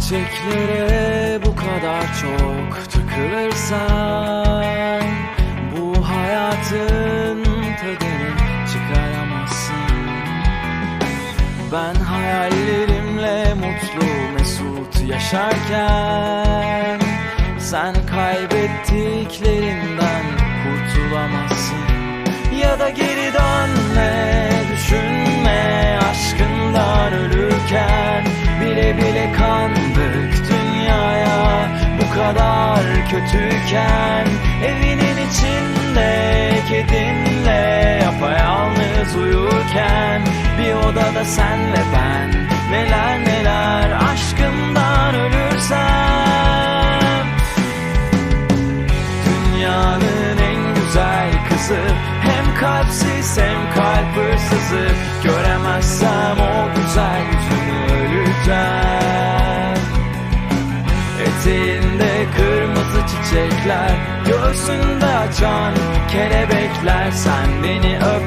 Gerçeklere bu kadar çok takılırsan Bu hayatın tadını çıkaramazsın. Ben hayallerimle mutlu mesut yaşarken Sen kaybettiklerinden kurtulamazsın. Ya da geri dönme düşünme aşkından ölürken Bile bile bu kadar kötüken Evinin içinde kedinle yapayalnız uyurken Bir odada sen ve ben neler neler aşkından ölürsem. Dünyanın en güzel kızı Hem kalpsiz hem kalp hırsızı Göremezsem Eteğinde kırmızı çiçekler Göğsünde açan kelebekler Sen beni öptüğünde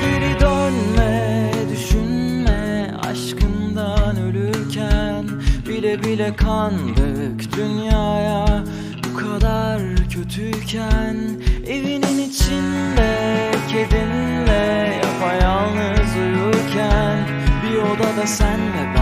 geri dönme, düşünme. Aşkından ölürken Bile bile kandık dünyaya. Bu kadar kötüyken Evinin içinde kedinle yapayalnız uyurken Bir odada sen ve ben